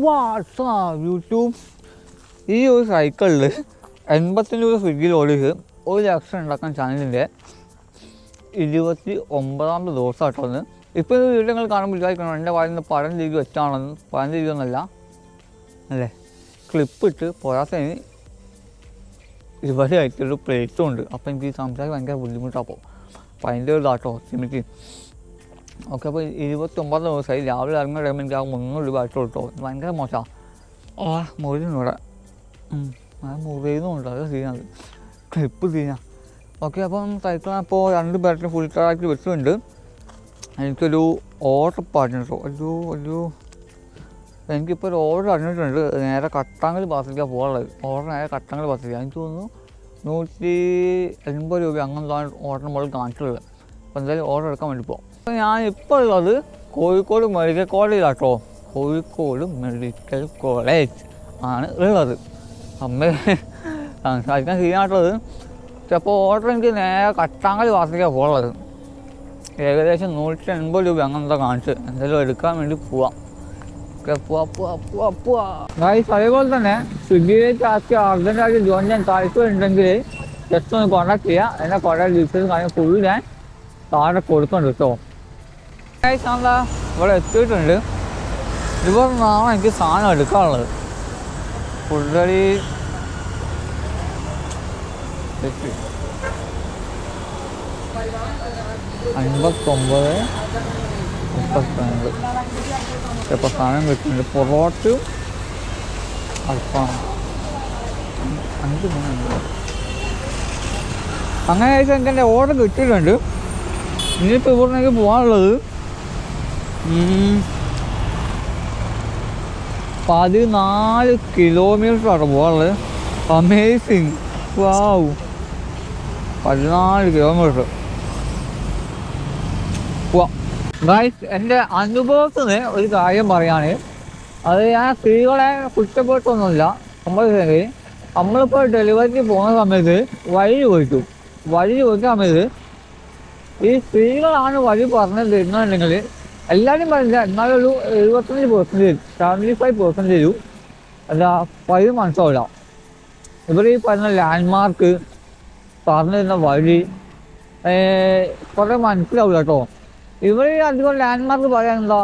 വാട്സാ YouTube. ഈ ഒരു സൈക്കിളിൽ എൺപത്തഞ്ച് രൂപ സ്വിഗ്ഗിയിൽ ഓടിച്ച് ഒരു ലക്ഷം ഉണ്ടാക്കാൻ ചാനലിന്റെ ഇരുപത്തി ഒമ്പതാമത്തെ ദിവസം കേട്ടോ ഇപ്പോൾ ഇത് വീഡിയോ നിങ്ങൾ കാണുമ്പോൾ വിചാരിക്കണം എന്റെ വായിൽ നിന്ന് പഴം രീതി വെച്ചാണെന്ന്. പഴം രീതി ഒന്നല്ല. അല്ലേ? ക്ലിപ്പ് ഇട്ട് പോരാത്തതിന് ഇവിടെ ആയിട്ടൊരു പ്ലേറ്റും ഉണ്ട്. അപ്പോൾ എനിക്ക് ഈ സംസാരിക്കാൻ ഭയങ്കര ബുദ്ധിമുട്ടാണ് അപ്പോൾ അപ്പോൾ അതിന്റെ ഒരു ഇതാട്ടോ സിമിക്ക് ഓക്കെ അപ്പോൾ ഇരുപത്തൊമ്പത് ദിവസമായി രാവിലെ ഇറങ്ങുന്ന ടൈമിൽ എനിക്ക് ആ മുന്നൂറ് രൂപ ആയിട്ട് കൊടുത്തു. ഭയങ്കര മോശമാണ് ആ മുറിയുന്നു ഇവിടെ. ഉം, ആ മുറിയുന്നുണ്ട്. അത് സീനാണ്. ക്ലിപ്പ് സീനാ. ഓക്കെ അപ്പം സൈക്കിൾ അപ്പോൾ രണ്ട് ബാറ്ററി ഫുൾ ചാർജ് വെച്ചിട്ടുണ്ട്. എനിക്കൊരു ഓർഡർ പറഞ്ഞിട്ടു. ഒരു ഒരു എനിക്കിപ്പോൾ ഒരു ഓർഡർ അറിഞ്ഞിട്ടുണ്ട് നേരെ കട്ടാങ്കൽ ബാസിലേക്കാണ് പോകാനുള്ളത് ഓർഡർ നേരെ കട്ടാങ്കൽ ബാസിലേക്ക് എനിക്ക് തോന്നുന്നു നൂറ്റി എൺപത് രൂപ അങ്ങനെ ഓർഡർ നമ്മൾ കാണിച്ചിട്ടുള്ളത്. അപ്പോൾ എന്തായാലും ഓർഡർ എടുക്കാൻ വേണ്ടി പോകും ഞാൻ ഇപ്പോൾ ഉള്ളത് കോഴിക്കോട് മെഡിക്കൽ കോളേജിലാട്ടോ. കോഴിക്കോട് മെഡിക്കൽ കോളേജ് ആണ് ഉള്ളത്. അമ്മ സംസാരിക്കാൻ ശരിയായിട്ടുള്ളത്. ചിലപ്പോൾ ഓർഡർ എനിക്ക് നേരെ കട്ടാങ്കൽ വാർത്തയ്ക്കാണ് പോകുന്നത് ഏകദേശം നൂറ്റി എൺപത് രൂപ അങ്ങനത്തെ കാണിച്ച് എന്തെങ്കിലും എടുക്കാൻ വേണ്ടി പോവാം. അതേപോലെ തന്നെ സ്വിഗ്ഗിയിലേക്ക് ആക്കി അർജന്റായിട്ട് ജോയിൻ ചെയ്യാൻ താല്പര്യമുണ്ടെങ്കിൽ ജസ്റ്റ് ഒന്ന് കോൺടാക്ട് ചെയ്യുക എന്റെ കുറേ ഡീറ്റെയിൽസ് കാര്യം ഫുൾ ഞാൻ താഴെ കൊടുക്കുന്നുണ്ട് കേട്ടോ എന്താ ഇവിടെ എത്തിയിട്ടുണ്ട്. ഇതുപോലെ നാളെ എനിക്ക് സാധനം എടുക്കാനുള്ളത്. എത്തി അൻപത്തൊമ്പത് മുപ്പത്തിരണ്ട്. ഇപ്പോൾ സാധനം കിട്ടുന്നുണ്ട്. പൊറോട്ടയും അൽഫാം. അഞ്ച് മൂന്നുണ്ട് അങ്ങനെ കഴിച്ചാൽ എനിക്ക് എന്റെ ഓർഡർ കിട്ടിയിട്ടുണ്ട്. ഇനിയിപ്പോൾ ഇവിടെ എനിക്ക് പോകാനുള്ളത് ഉം, കിലോമീറ്റർ ആണ് പോകാനുള്ളത് അമേസിങ് വാവ് പതിനാല് കിലോമീറ്റർ ഗൈസ് എന്റെ അനുഭവത്തിൽ നിന്ന് ഒരു കാര്യം പറയാണ് അത് ഞാൻ സ്ത്രീകളെ കുറ്റപ്പെട്ടൊന്നുമില്ല സംഭവിച്ചെങ്കിൽ നമ്മളിപ്പോൾ ഡെലിവറിക്ക് പോകുന്ന സമയത്ത് വഴി ചോദിക്കും. വഴി ചോദിക്കുന്ന സമയത്ത് ഈ സ്ത്രീകളാണ് വഴി പറഞ്ഞു തരുന്നുണ്ടെങ്കിൽ എല്ലാവരും പറഞ്ഞില്ല. എന്നാലും ഒരു എഴുപത്തഞ്ച് പെർസെന്റേജ് സെവന്റി ഫൈവ് പെർസെന്റേജ് എന്താ പൈസ മനസ്സിലാവില്ല ഇവർ ഈ പറഞ്ഞ ലാൻഡ്മാർക്ക് പറഞ്ഞു തരുന്ന വഴി കുറേ മനസ്സിലാവില്ല കേട്ടോ ഇവർ അധികം ലാൻഡ്മാർക്ക് പറയാൻ എന്താ?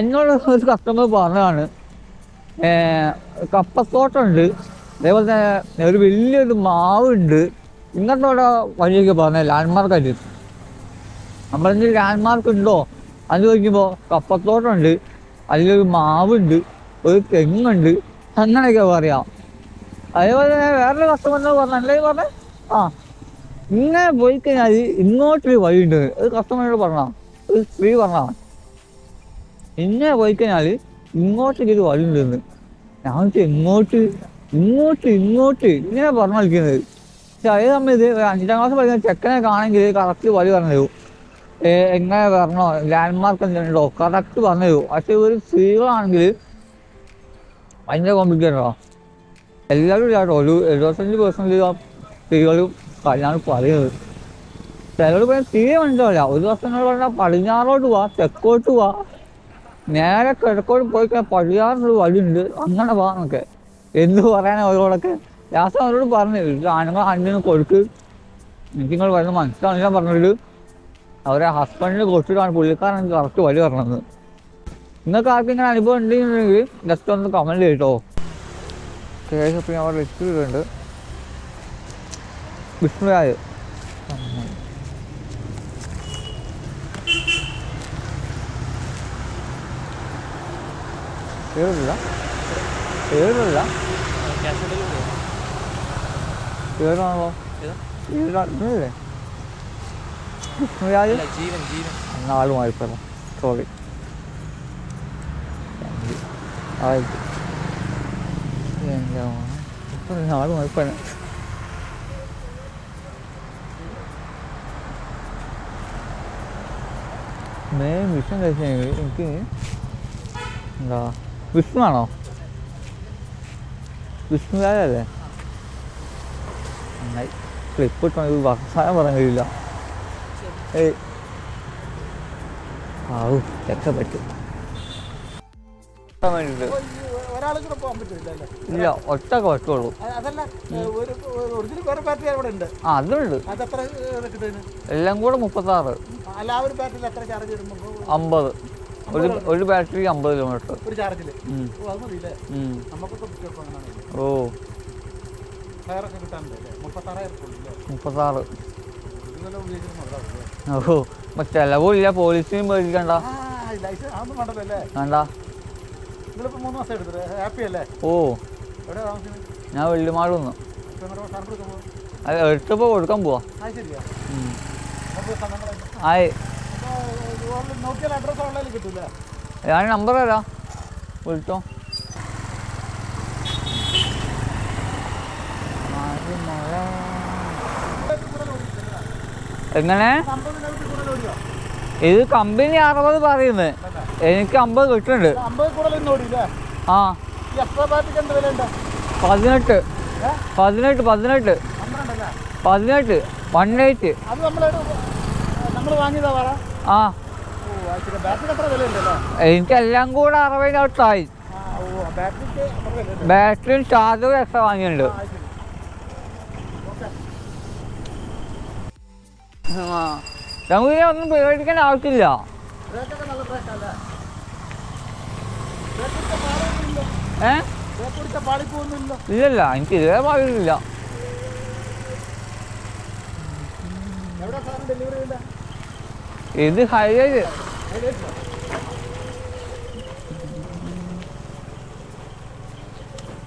എന്നോട് ഒരു കസ്റ്റമർ പറഞ്ഞതാണ്. കപ്പത്തോട്ടുണ്ട്. അതേപോലെ തന്നെ ഒരു വലിയൊരു മാവുണ്ട്. ഇങ്ങനത്തെ അവിടെ വഴിയൊക്കെ പറഞ്ഞത് ലാൻഡ്മാർക്കായിട്ട് നമ്മളെന്ത് ലാൻഡ്മാർക്ക് ഉണ്ടോ? അത് ചോദിക്കുമ്പോൾ കപ്പത്തോട്ടമുണ്ട് അതിലൊരു മാവുണ്ട് ഒരു തെങ്ങുണ്ട് അങ്ങനെയൊക്കെ പറയാം. അതേപോലെ തന്നെ വേറൊരു കസ്റ്റമറിനോട് പറഞ്ഞു അല്ലെങ്കിൽ പറഞ്ഞ ആ ഇങ്ങനെ പോയി കഴിഞ്ഞാൽ ഇങ്ങോട്ടൊരു വഴിയുണ്ട്. ഒരു കസ്റ്റമറിനോട് പറഞ്ഞാ ഒരു സ്ത്രീ പറഞ്ഞാ. ഇങ്ങനെ പോയി കഴിഞ്ഞാൽ ഇങ്ങോട്ടേക്ക് ഒരു വഴിയുണ്ടെന്ന്. ഞാൻ വെച്ചാൽ ഇങ്ങോട്ട് ഇങ്ങോട്ട് ഇങ്ങോട്ട് ഇങ്ങനെ പറഞ്ഞു കളിക്കുന്നത് പക്ഷെ അതേ സമയത്ത് അഞ്ചാം ക്ലാസ് പഠിക്കുന്ന ചെക്കനെ കാണെങ്കിൽ കറക്റ്റ് വഴി പറഞ്ഞു തരും എങ്ങനെ വരണോ ലാൻഡ്മാർക്ക് എന്തുണ്ടോ? കറക്റ്റ് പറഞ്ഞു തരും. പക്ഷെ ഒരു സ്ത്രീകളാണെങ്കിൽ ഭയങ്കര കോംപ്ലിക്കേറ്റഡോ എല്ലാവരും ഇല്ലാട്ടോ ഒരു എഴുപത്തഞ്ച് പെർസെന്റേജ് സ്ത്രീകളും കല്യാണം പറയുന്നത്. ചിലർ പറയാൻ തീരെ മനസ്സിലാവില്ല. ഒരു ദിവസം പറഞ്ഞാൽ പടിഞ്ഞാറോട്ട് പോവാ തെക്കോട്ട് പോവാ നേരെ കിഴക്കോട്ട് പോയി കഴിഞ്ഞാൽ പടിഞ്ഞാറിനൊരു വഴിയുണ്ട്. അങ്ങനെ പോകാന്നൊക്കെ എന്ത് പറയാനാ അവരോടൊക്കെ? ലാസ്റ്റ് അവരോട് പറഞ്ഞു ഇത് ആണുങ്ങൾ അഞ്ചിന് കൊടുക്ക്. എനിക്ക് നിങ്ങൾ വരുന്ന മനസ്സിലാവില്ല പറഞ്ഞിട്ട് അവരെ ഹസ്ബൻഡിന് കൊടുത്തിട്ടാണ് പുള്ളിക്കാരൻ എനിക്ക് കറക്റ്റ് വഴി പറഞ്ഞത്. നിങ്ങൾക്ക് ആർക്കും ഇങ്ങനെ അനുഭവം ഉണ്ടെന്നുണ്ടെങ്കിൽ ജസ്റ്റ് ഒന്ന് കമന്റ് ചെയ്തോ കേസ് അവർ ഞാൻ ലിസ്റ്റ് ചെയ്തിട്ടുണ്ട് വിഷ്ണുരാജ്. കേറില്ല കേറില്ല കേറാണോ കേറില്ലേ ആൾ മാറിപ്പോയല്ലോ സോറി ആയിട്ട് മോനെ. ഇപ്പൊ ആൾ മെയിൻ വിഷ്ണു കഴിച്ചെങ്കിൽ എനിക്ക് എന്താ വിഷ്ണു ആണോ? വിഷ്ണു രാജല്ലേ നന്നായി ക്ലിപ്പ് ഇട്ടോ ഇത് പറയാൻ കഴിയില്ല. ഏയ്. ആവു പറ്റും. ഇല്ല ഒറ്റ ആ അതുണ്ട് എല്ലാം കൂടെ മുപ്പത്താറ്. അമ്പത്. ഒരു ഒരു ബാറ്ററി അമ്പത് കിലോമീറ്റർ. ഓ മുപ്പത്താറ്. ഓ ചെലവില്ല പോലീസിനും പേടിക്കണ്ട ഓ. ഞാൻ വെള്ളിമാട് വന്നു. സാധനം കൊടുക്കാൻ പോവാ. ആയി. ഞാൻ നമ്പർ തരാം. വിളിച്ചോ. എങ്ങനെ? ഇത് കമ്പനി അറുപത് പറയുന്നത് എനിക്ക് അമ്പത് കിട്ടുന്നുണ്ട്. ആ. പതിനെട്ട്? പതിനെട്ട് പതിനെട്ട്. പതിനെട്ട്. വൺ എയ്റ്റ് ആ. എനിക്കെല്ലാം കൂടെ അറുപതിനകത്തായി. ഉണ്ട് ബാറ്ററിയും ചാർജും എക്സ്ട്രാ വാങ്ങിയിട്ടുണ്ട് ആ ശരി ഓക്കെ ആ. നമുക്ക് ഒന്നും പേടിക്കേണ്ട ആവശ്യമില്ല. ഏ? ഇല്ലല്ല എനിക്ക് ഇതേ പാടില്ല ഇത് ഹൈവേജ്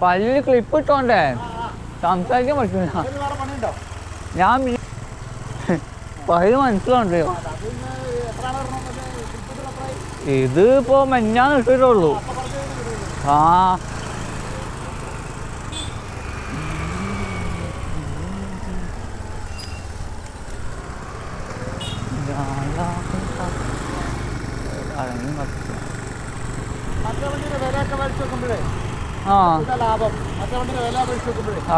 പല്ലിൽ ക്ലിപ്പ് ഇട്ടോണ്ടേ. സംസാരിക്കാൻ പറ്റില്ല ഞാൻ വി- മനസ്സിലാണ്ടോ ഇത് ഇപ്പോ മെഞ്ഞാന്ന് ഇട്ടിട്ടുള്ളൂ ആ. അടങ്ങി മറിച്ചു. ആ.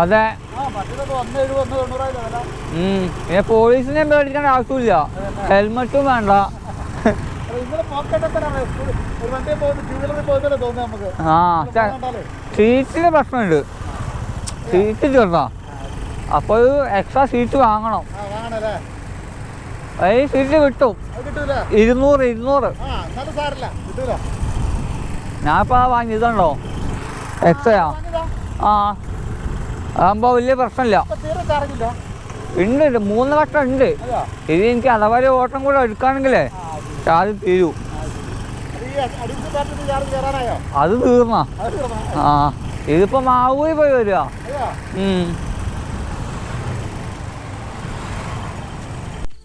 അതെ. പിന്നെ പോലീസിനെ പേടിക്കേണ്ട ആവശ്യമില്ല. ഹെൽമെറ്റും വേണ്ട. ആ സീറ്റിന് പ്രശ്നമുണ്ട്. സീറ്റ് ചെറുതാ അപ്പൊ ഒരു എക്സ്ട്രാ സീറ്റ് വാങ്ങണം. ഈ സീറ്റ് കിട്ടും. ഇരുന്നൂറ് ഇരുന്നൂറ്. ആ വാങ്ങിയതുണ്ടോ വാങ്ങിയതാ ആ. അതാകുമ്പോൾ വലിയ പ്രശ്നമില്ല. ഉണ്ട് ഉണ്ട്. മൂന്ന് വട്ടം ഉണ്ട്. ഇത് എനിക്ക് അളവരെ ഓട്ടം കൂടെ എടുക്കുകയാണെങ്കിലേ ചാർജ് തീരൂ. അത് തീർന്ന. ആ. ഇതിപ്പോ മാവൂരി പോയി വരിക.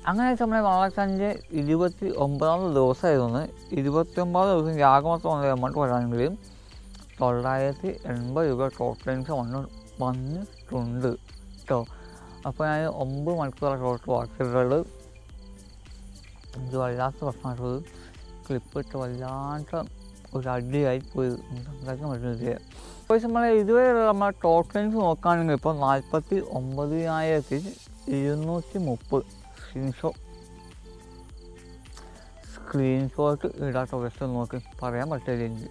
അങ്ങനെ നമ്മുടെ വളർച്ചന്റെ ഇരുപത്തി ഒമ്പതാമത് ദിവസമായിരുന്നു ഇരുപത്തി ഒമ്പത് ദിവസം യാഗമസം വന്നത് എമൗണ്ട് വരാണെങ്കിൽ തൊള്ളായിരത്തി എൺപത് രൂപ ടോട്ടൽ വന്നു വന്ന് വന്നിട്ടുണ്ട് കേട്ടോ അപ്പോൾ ഞാൻ ഒമ്പത് മണിക്കൂർ ടോട്ടൽ വർക്ക് ഇത് വല്ലാത്ത പ്രശ്നമായിട്ടുള്ളത് ക്ലിപ്പ് ഇട്ട് വല്ലാത്ത ഒരു അടിയായി പോയി സംസാരിക്കാൻ പറ്റുന്നില്ല അപ്പോൾ നമ്മൾ ഇതുവരെ നമ്മൾ ടോട്ടൽസ് നോക്കുകയാണെങ്കിൽ ഇപ്പോൾ നാൽപ്പത്തി ഒമ്പതിനായിരത്തി ഇരുന്നൂറ്റി മുപ്പത് സ്ക്രീൻഷോട്ട് സ്ക്രീൻഷോട്ട് ഇടാത്ത ജസ്റ്റ് നോക്കി. പറയാൻ പറ്റില്ല എനിക്ക്.